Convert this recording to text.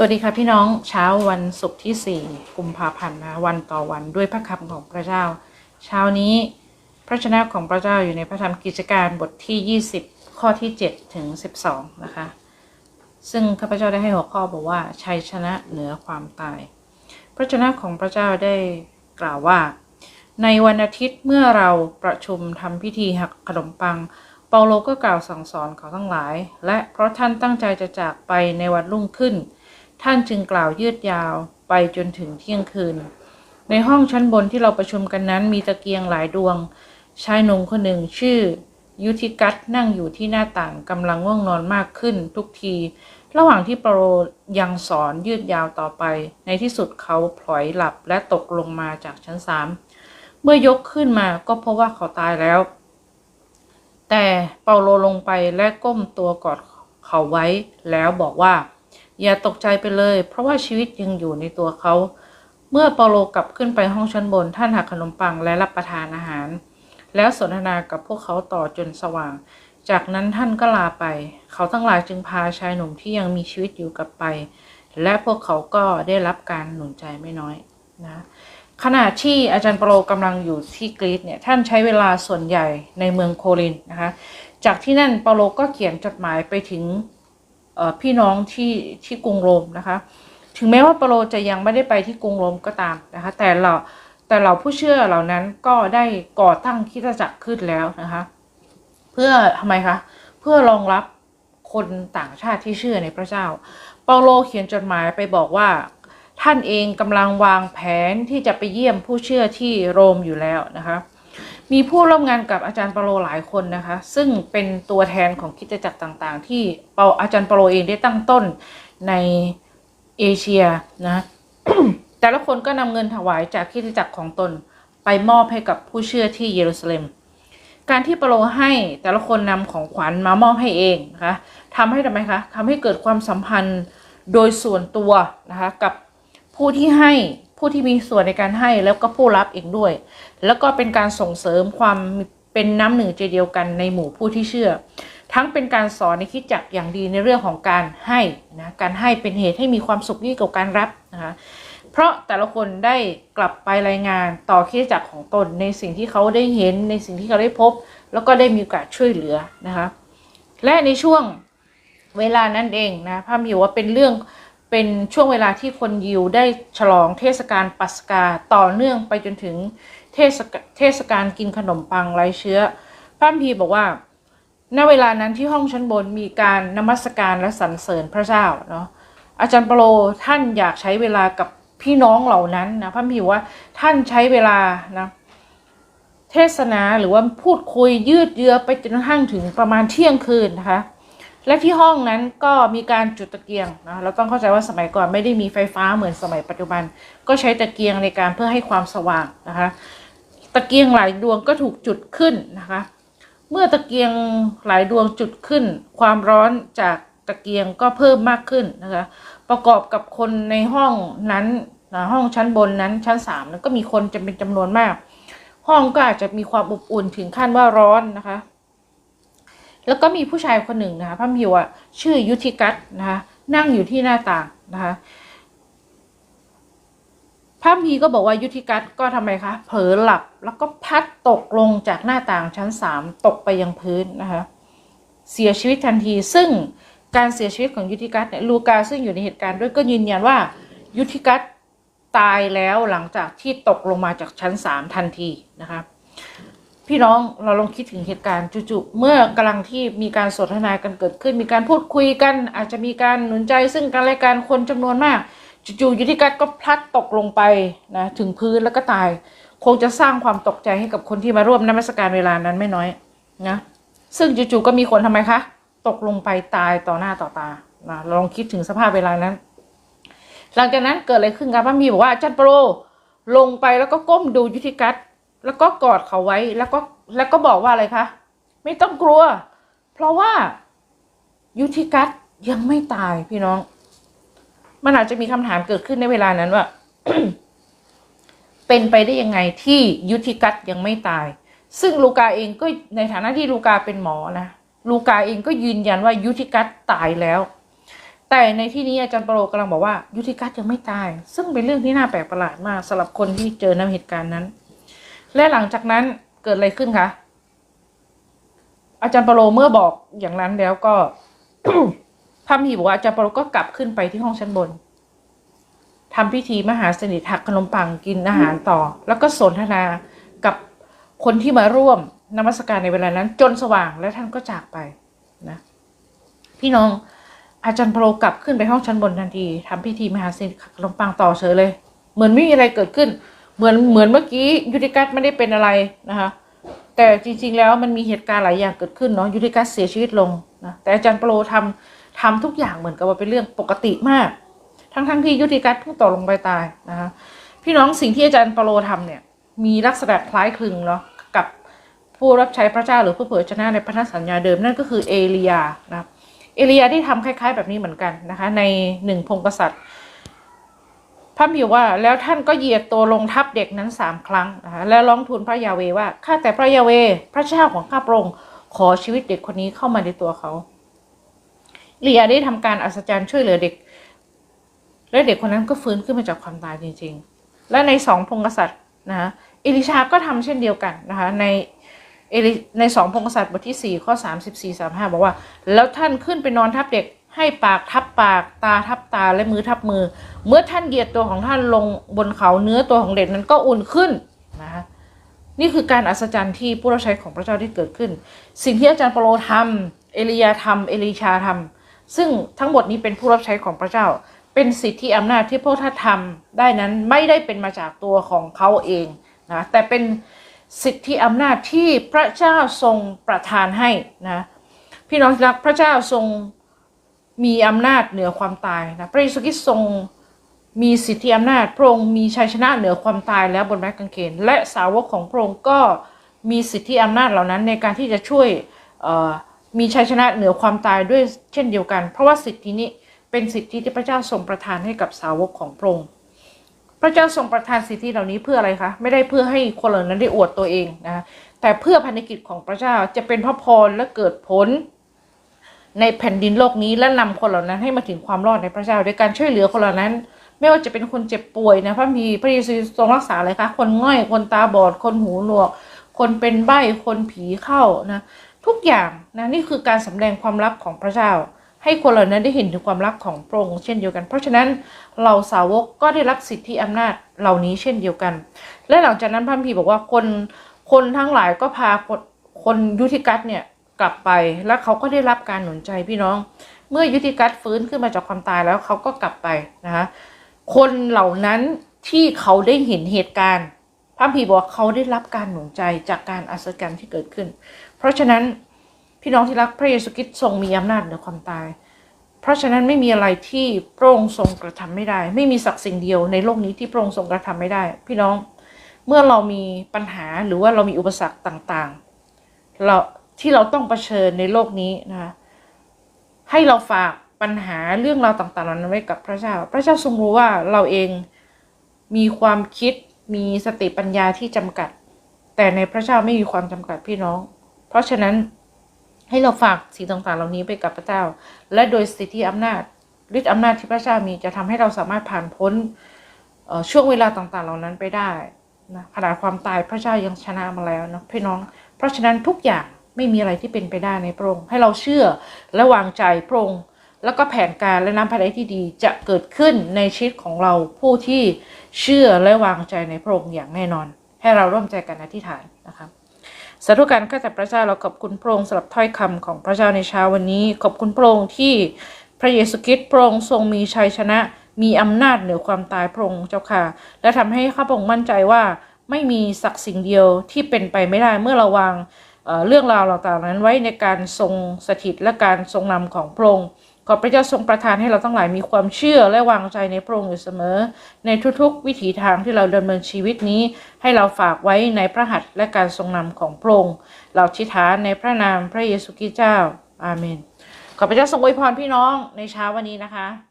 สวัสดีค่ะพี่น้องเช้าวันศุกร์ที่ 4 กุมภาพันธ์นะวันต่อวันด้วยพระคำของพระเจ้า เช้านี้พระชนะของพระเจ้าอยู่ในพระธรรมกิจการบทที่ 20 ข้อที่ 7 ถึง 12 นะคะ ซึ่งข้าพเจ้าได้ให้หัวข้อบอกว่าชัยชนะเหนือความตาย พระชนะของพระเจ้าได้กล่าวว่า ในวันอาทิตย์เมื่อเราประชุมทำพิธีหักขนมปัง เปาโลก็กล่าวสั่งสอนเขาทั้งหลาย และเพราะท่านตั้งใจจะจากไปในวันรุ่งขึ้น ท่านจึงกล่าวยืดยาวไปจนถึงเที่ยงคืน ในห้องชั้นบนที่เราประชุมกันนั้นมีตะเกียงหลายดวง ชายหนุ่มคนหนึ่งชื่อ ยุทิกัตนั่งอยู่ที่หน้าต่างกำลังง่วงนอนมากขึ้นทุกที ระหว่างที่เปาโลยังสอนยืดยาวต่อไป ในที่สุดเขาพลอยหลับและตกลงมาจากชั้นสามเมื่อยกขึ้นมาก็พบว่าเขาตายแล้ว แต่เปาโลลงไปและก้มตัวกอดเขาไว้แล้วบอกว่า อย่าตกใจไปเลย เพราะว่าชีวิตยังอยู่ในตัวเขา เมื่อเปาโลกลับขึ้นไปห้องชั้นบน ท่านหักขนมปังและรับประทานอาหาร แล้วสนทนากับพวกเขาต่อจนสว่าง จากนั้นท่านก็ลาไป เขาทั้งหลายจึงพาชายหนุ่มที่ยังมีชีวิตอยู่กลับไป และพวกเขาก็ได้รับการหนุนใจไม่น้อยนะขณะที่อาจารย์เปาโลกำลังอยู่ที่กรีซเนี่ยท่านใช้เวลาส่วนใหญ่ในเมืองโครินนะคะ จากที่นั่นเปาโลก็เขียนจดหมายไปถึง พี่น้องที่ที่กรุงโรมนะคะ ถึงแม้ว่าเปโลจะยังไม่ได้ไปที่กรุงโรมก็ตามนะคะ แต่เราแต่เราผู้เชื่อเหล่านั้นก็ได้ก่อตั้งคริสตจักรขึ้นแล้วนะคะ เพื่อทำไมคะ เพื่อรองรับคนต่างชาติที่เชื่อในพระเจ้า เปาโลเขียนจดหมายไปบอกว่าท่านเองกำลังวางแผนที่จะไปเยี่ยมผู้เชื่อที่โรมอยู่แล้วนะคะ มีผู้ร่วมงานกับอาจารย์เปโลหลายคนนะคะ ซึ่งเป็นตัวแทนของคิดจักรต่างๆ ที่เปาอาจารย์เปโลเองได้ตั้งต้นในเอเชียนะ แต่ละคนก็นำเงินถวายจากคิดจักรของตนไปมอบให้กับผู้เชื่อที่เยรูซาเล็ม การที่เปโลให้แต่ละคนนำของขวัญมามอบให้เองนะคะทำให้ทำไมคะทำให้เกิดความสัมพันธ์โดยส่วนตัวนะคะกับผู้ที่ให้ ผู้ที่มีส่วนในการให้แล้วก็ผู้รับเองด้วย แล้วก็เป็นการส่งเสริมความเป็นน้ำหนึ่งใจเดียวกันในหมู่ผู้ที่เชื่อ ทั้งเป็นการสอนในคิดจักอย่างดีในเรื่องของการให้นะการให้เป็นเหตุให้มีความสุขยิ่งกว่าการรับนะคะเพราะแต่ละคนได้กลับไปรายงานต่อคิดจักของตนในสิ่งที่เขาได้เห็นในสิ่งที่เขาได้พบ แล้วก็ได้มีโอกาสช่วยเหลือนะคะและในช่วงเวลานั้นเองนะพระมิวว่าเป็นเรื่อง เป็นช่วงเวลาที่คนยิวได้ฉลองเทศกาลปัสกาต่อเนื่องไปจนถึงเทศกาเทศกาลกินขนมปังไร้เชื้อ พระพีบอกว่า ณ เวลานั้นที่ห้องชั้นบนมีการนมัสการและสรรเสริญพระเจ้าเนาะ อาจารย์เปโลท่านอยากใช้เวลากับพี่น้องเหล่านั้นนะพระพีว่าท่านใช้เวลานะเทศนาหรือว่าพูดคุยยืดเยื้อไปจนกระทั่งถึงประมาณเที่ยงคืนนะคะ และที่ห้องนั้นก็มีการจุดตะเกียงนะเราต้องเข้าใจว่าสมัยก่อนไม่ได้มีไฟฟ้าเหมือนสมัยปัจจุบัน ก็ใช้ตะเกียงในการเพื่อให้ความสว่างนะคะตะเกียงหลายดวงก็ถูกจุดขึ้นนะคะ เมื่อตะเกียงหลายดวงจุดขึ้น ความร้อนจากตะเกียงก็เพิ่มมากขึ้นนะคะ ประกอบกับคนในห้องนั้นนะห้องชั้นบนนั้นชั้นสามนั้นก็มีคนจะเป็นจำนวนมาก ห้องก็อาจจะมีความอบอุ่นถึงขั้นว่าร้อนนะคะ แล้วก็มีผู้ชายคนหนึ่งนะคะพระมิวอะชื่อยุทธิกัตนะคะนั่งอยู่ที่หน้าต่างนะคะพระพีก็บอกว่ายุทธิกัตก็ทำไมคะเผลอหลับแล้วก็พัดตกลงจากหน้าต่างชั้นสามตกไปยังพื้นนะคะเสียชีวิตทันที ซึ่งการเสียชีวิตของยุทธิกัตเนี่ยลูกาซึ่งอยู่ในเหตุการณ์ด้วยก็ยืนยันว่า ยุทธิกัตตายแล้วหลังจากที่ตกลงมาจากชั้นสามทันทีนะคะ พี่น้องเราลองคิดถึงเหตุการณ์จู่ๆเมื่อกำลังที่มีการสนทนากันเกิดขึ้น มีการพูดคุยกัน อาจจะมีการหนุนใจซึ่งกันและกันคนจำนวนมากจู่ๆยุทธิกัตก็พลัดตกลงไปนะถึงพื้นแล้วก็ตาย คงจะสร้างความตกใจให้กับคนที่มาร่วมนมัสการเวลานั้นไม่น้อยนะซึ่งจู่ๆก็มีคนทำไมคะ ตกลงไปตายต่อหน้าต่อตานะเราลองคิดถึงสภาพเวลานั้น หลังจากนั้นเกิดอะไรขึ้นครับพระมีบอกว่าจารย์โปรลงไปแล้วก็ก้มดูยุทธิกัต แล้วก็กอดเขาไว้แล้วก็แล้วก็บอกว่าอะไรคะ ไม่ต้องกลัว เพราะว่ายุทธิกัตยังไม่ตายพี่น้อง มันอาจจะมีคำถามเกิดขึ้นในเวลานั้นว่า เป็นไปได้ยังไงที่ยุทธิกัตยังไม่ตาย ซึ่งลูกาเองก็ในฐานะที่ลูกาเป็นหมอนะลูกาเองก็ยืนยันว่ายุทธิกัตตายแล้ว แต่ในที่นี้อาจารย์ปรโรกำลังบอกว่ายุทธิกัสยังไม่ตาย ซึ่งเป็นเรื่องที่น่าแปลกประหลาดมากสำหรับคนที่เจอในเหตุการณ์นั้น และหลังจากนั้นเกิดอะไรขึ้นคะ อาจารย์ปรโรเมื่อบอกอย่างนั้นแล้วก็พระมหีบอกว่าอาจารย์ปรโรก็กลับขึ้นไปที่ห้องชั้นบนทำพิธีมหาสนิทหักขนมปังกินอาหารต่อ แล้วก็สนทนากับคนที่มาร่วมนมัสการในเวลานั้น จนสว่างและท่านก็จากไปนะพี่น้องอาจารย์พโลกลับขึ้นไปห้องชั้นบนทันทีทำพิธีมหาสนิทหักขนมปังต่อเฉยเลย เหมือนไม่มีอะไรเกิดขึ้น เหมือนเหมือนเมื่อกี้ยุทธิกัสไม่ได้เป็นอะไรนะคะ แต่จริงๆแล้วมันมีเหตุการณ์หลายอย่างเกิดขึ้นเนาะยุทธิกัสเสียชีวิตลงนะแต่อาจารย์เปโลทำทำทุกอย่างเหมือนกับว่าเป็นเรื่องปกติมาก ทั้งๆที่ยุทธิกัสเพิ่งตกลงไปตายนะคะพี่น้องสิ่งที่อาจารย์เปโลทำเนี่ยมีลักษณะคล้ายคลึงเนาะกับผู้รับใช้พระเจ้าหรือผู้เผยชนะในพันธสัญญาเดิมนั่นก็คือเอลียานะครับเอลียาที่ทำคล้าย ๆ แบบนี้เหมือนกันนะคะในหนึ่งพงกษัตริย์ พระบิวว่าแล้วท่านก็เหยียดตัวลงทับเด็กนั้นสามครั้งนะคะแล้วร้องทูลพระยาเวว่าข้าแต่พระยาเวพระเจ้าของข้าพระองค์ขอชีวิตเด็กคนนี้เข้ามาในตัวเขาเลียได้ทำการอัศจรรย์ช่วยเหลือเด็ก และเด็กคนนั้นก็ฟื้นขึ้นมาจากความตายจริง ๆ และในสองพงกษัตริย์นะคะเอลิชาก็ทำเช่นเดียวกันนะคะในเอลิในสองพงกษัตริย์บทที่สี่ข้อสามสิบสี่สามห้าบอกว่า แล้วท่านขึ้นไปนอนทับเด็ก ให้ปากทับปากตาทับตาและมือทับมือ เมื่อท่านเหยียดตัวของท่านลงบนเขาเนื้อตัวของเด็กนั้นก็อุ่นขึ้นนะคะนี่คือการอัศจรรย์ที่ผู้รับใช้ของพระเจ้าที่เกิดขึ้น สิ่งที่อาจารย์เปโลทำเอลียาทำเอลิชาทำซึ่งทั้งหมดนี้เป็นผู้รับใช้ของพระเจ้า เป็นสิทธิอำนาจที่พวกท่านทำได้นั้นไม่ได้เป็นมาจากตัวของเขาเองนะแต่เป็นสิทธิอำนาจที่พระเจ้าทรงประทานให้นะพี่น้องรักพระเจ้าทรง มีอำนาจเหนือความตายนะพระเยซูคริสต์ทรงมีสิทธิอำนาจพระองค์มีชัยชนะเหนือความตายแล้วบนไม้กางเขนและสาวกของพระองค์ก็มีสิทธิอำนาจเหล่านั้นในการที่จะช่วยมีชัยชนะเหนือความตายด้วยเช่นเดียวกัน เพราะว่าสิทธินี้เป็นสิทธิที่พระเจ้าทรงประทานให้กับสาวกของพระองค์พระเจ้าทรงประทานสิทธิเหล่านี้เพื่ออะไรคะไม่ได้เพื่อให้คนเหล่านั้นได้อวดตัวเองนะแต่เพื่อพันธกิจของพระเจ้าจะเป็นพระพรและเกิดผล ในแผ่นดินโลกนี้และนำคนเหล่านั้นให้มาถึงความรอดในพระเจ้าโดยการช่วยเหลือคนเหล่านั้น ไม่ว่าจะเป็นคนเจ็บป่วยนะพระมีพระเยซูทรงรักษาอะไรคะคนง่อยคนตาบอด คนหูหนวก คนเป็นใบ้คนผีเข้านะทุกอย่างนะนี่คือการสำแดงความรักของพระเจ้า ให้คนเหล่านั้นได้เห็นถึงความรักของพระองค์เช่นเดียวกัน เพราะฉะนั้นเราสาวกก็ได้รับสิทธิอำนาจเหล่านี้เช่นเดียวกัน และหลังจากนั้นพระพีบอกว่าคนคนทั้งหลายก็พาคนคนยุทธิกัสเนี่ย กลับไปแล้วเขาก็ได้รับการหนุนใจพี่น้อง เมื่อยุทธิกัสฟื้นขึ้นมาจากความตายแล้วเขาก็กลับไปนะคะคนเหล่านั้นที่เขาได้เห็นเหตุการณ์พระพีบอกเขาได้รับการหนุนใจจากการอัศจรรย์ที่เกิดขึ้น เพราะฉะนั้นพี่น้องที่รักพระเยซูคริสต์ทรงมีอำนาจเหนือความตาย เพราะฉะนั้นไม่มีอะไรที่พระองค์ทรงกระทำไม่ได้ ไม่มีสักสิ่งเดียวในโลกนี้ที่พระองค์ทรงกระทำไม่ได้ พี่น้องเมื่อเรามีปัญหาหรือว่าเรามีอุปสรรคต่างๆ เรา ที่เราต้องเผชิญในโลกนี้นะคะให้เราฝากปัญหาเรื่องราวต่างๆเหล่านั้นไว้กับพระเจ้า พระเจ้าทรงรู้ว่าเราเองมีความคิดมีสติปัญญาที่จำกัด แต่ในพระเจ้าไม่มีความจำกัดพี่น้อง เพราะฉะนั้นให้เราฝากสิ่งต่างๆ เหล่านี้ไปกับพระเจ้า และโดยสิทธิอำนาจฤทธิอำนาจที่พระเจ้ามีจะทำให้เราสามารถผ่านพ้นช่วงเวลาต่างๆ เหล่านั้นไปได้นะขนาดความตายพระเจ้ายังชนะมาแล้วนะพี่น้อง เพราะฉะนั้นทุกอย่าง ไม่มีอะไรที่เป็นไปได้ในพระองค์ให้เราเชื่อและวางใจพระองค์แล้วก็แผนการและน้ำพระทัยที่ดีจะเกิดขึ้นในชีวิตของเราผู้ที่เชื่อและวางใจในพระองค์อย่างแน่นอน ให้เราร่วมใจกันอธิษฐานนะครับสาธุการข้าแต่พระเจ้าเราขอบคุณพระองค์สำหรับถ้อยคำของพระเจ้าในเช้าวันนี้ ขอบคุณพระองค์ที่พระเยซูคริสต์พระองค์ทรงมีชัยชนะ มีอำนาจเหนือความตายพระองค์เจ้าค่ะ และทำให้ข้าพระองค์มั่นใจว่าไม่มีสักสิ่งเดียวที่เป็นไปไม่ได้เมื่อเราวาง เรื่องราวต่างๆนั้นไว้ในการทรงสถิตและการทรงนำของพระองค์ขอพระเจ้าทรงประทานให้เราทั้งหลายมีความเชื่อและวางใจในพระองค์อยู่เสมอ ในทุกๆ วิถีทางที่เราดำเนินชีวิตนี้ ให้เราฝากไว้ในพระหัตถ์และการทรงนำของพระองค์เราชิฐานในพระนามพระเยซูคริสต์เจ้าอาเมน ขอพระเจ้าทรงอวยพรพี่น้องในเช้าวันนี้นะคะ